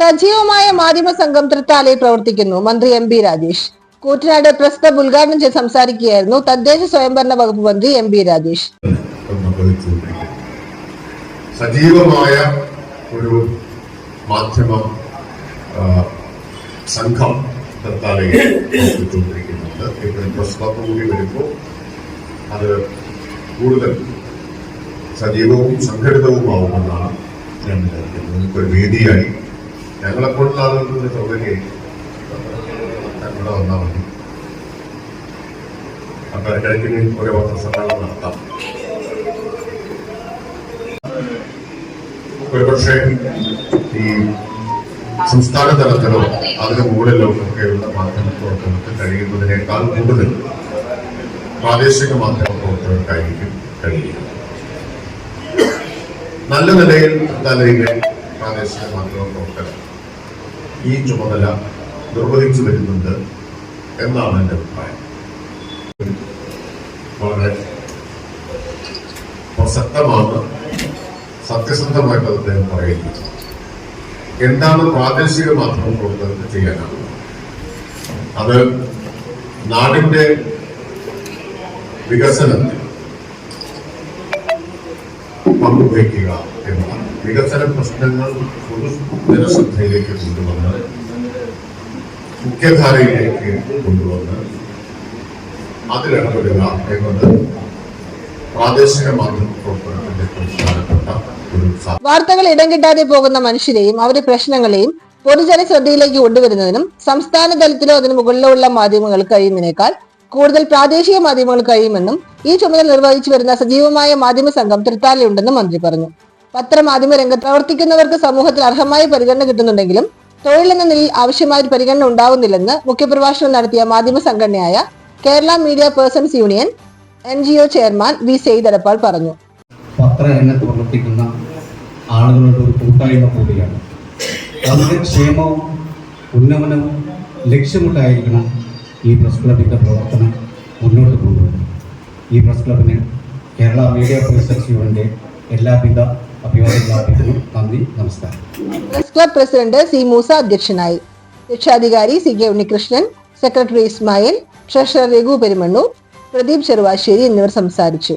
സജീവമായ മാധ്യമ സംഘം തൃത്താലയിൽ പ്രവർത്തിക്കുന്നു. മന്ത്രി M B Rajesh. Koottanad press club ഉദ്ഘാടനം ചെയ്ത് സംസാരിക്കുകയായിരുന്നു തദ്ദേശ സ്വയംഭരണ വകുപ്പ് മന്ത്രി എം ബി രാജേഷ്. സജീവമായ ഒരു മാധ്യമ സംഘം കൂടി അത് കൂടുതൽ സജീവവും സംഘടിതവുമാവുമെന്നാണ് ഞാൻ വിചാരിക്കുന്നത്. നമുക്കൊരു വേദിയായി ഞങ്ങളെപ്പോഴുള്ള ആളുകൾക്ക് സൗകര്യം ഇവിടെ വന്നാൽ മതി. അപ്പൊ ഇടയ്ക്കിന് ഒരു പത്രസമ്മേളനം നടത്താം. ഒരുപക്ഷെ ഈ സംസ്ഥാന തലത്തിലോ അതിന് മുകളിലോ ഒക്കെയുള്ള മാധ്യമ പ്രവർത്തനങ്ങൾക്ക് കഴിയുന്നതിനേക്കാൾ കൂടുതൽ പ്രാദേശിക മാധ്യമ പ്രവർത്തനങ്ങൾക്കായിരിക്കും കഴിയുക. നല്ല നിലയിൽ തലയിലെ പ്രാദേശിക മാധ്യമ പ്രവർത്തകർ ഈ ചുമതല നിർവഹിച്ചു വരുന്നുണ്ട് എന്നാണ് എന്റെ അഭിപ്രായം. വളരെ പ്രസക്തമാണ് സത്യസന്ധമായിട്ട് അദ്ദേഹം പറയുന്നത്. എന്താണ് പ്രാദേശിക മാധ്യമ കൊടുത്തത് ചെയ്യാനാണ്? അത് നാടിന്റെ വികസനത്തിൽ പങ്കുവയ്ക്കുക എന്നതാണ്. വികസന പ്രശ്നങ്ങൾ പൊതു ജനശ്രദ്ധയിലേക്ക് കൊണ്ടുവന്ന് മുഖ്യധാരയിലേക്ക് കൊണ്ടുവന്ന് അതിലിടപെടുക എന്നത് പ്രാദേശിക മാധ്യമ പ്രവർത്തനത്തിന്റെ പ്രധാനപ്പെട്ട ഒരു വാർത്തകൾ ഇടം കിട്ടാതെ പോകുന്ന മനുഷ്യരെയും അവരുടെ പ്രശ്നങ്ങളെയും പൊതുജന ശ്രദ്ധയിലേക്ക് കൊണ്ടുവരുന്നതിനും സംസ്ഥാന തലത്തിലോ അതിന് മുകളിലോ ഉള്ള മാധ്യമങ്ങൾ കഴിയുന്നതിനേക്കാൾ കൂടുതൽ പ്രാദേശിക മാധ്യമങ്ങൾ കഴിയുമെന്നും ഈ ചുമതല നിർവഹിച്ചു വരുന്ന സജീവമായ മാധ്യമ സംഘം തൃത്താലയുണ്ടെന്നും മന്ത്രി പറഞ്ഞു. പത്രമാധ്യമ രംഗത്ത് പ്രവർത്തിക്കുന്നവർക്ക് സമൂഹത്തിൽ അർഹമായ പരിഗണന കിട്ടുന്നുണ്ടെങ്കിലും തൊഴിലെന്ന നിലയിൽ ആവശ്യമായ ഒരു പരിഗണന ഉണ്ടാവുന്നില്ലെന്ന് മുഖ്യപ്രഭാഷണം നടത്തിയ മാധ്യമ സംഘടനയായ Kerala media persons union N G O chairman V സെയ്തടപ്പാൾ പറഞ്ഞു. പത്രരംഗത്ത് പ്രവർത്തിക്കുന്ന ആളുകളുടെ ഒരു കൂട്ടായ്മ കൂടിയാണ്. അവരുടെ ക്ഷേമവും ഉന്നമനവും ലക്ഷ്യമിട്ടായിരിക്കണം ഈ പ്രസ് ക്ലബിന്റെ പ്രവർത്തനം മുന്നോട്ട് കൊണ്ടുവരുന്നത്. ഈ പ്രസ് ക്ലബിന് കേരള മീഡിയ പേഴ്സൺസ് യൂണിന്റെ എല്ലാവിധ അഭിവാദ്യങ്ങളും അർപ്പിക്കുന്നു നന്ദി നമസ്കാരം. ക്ലബ് പ്രസിഡന്റ് സി മൂസ അധ്യക്ഷനായി. രക്ഷാധികാരി C K Unnikrishnan secretary Ismail treasurer Raghu Perumannur Pradeep Cheruvassery എന്നിവർ സംസാരിച്ചു.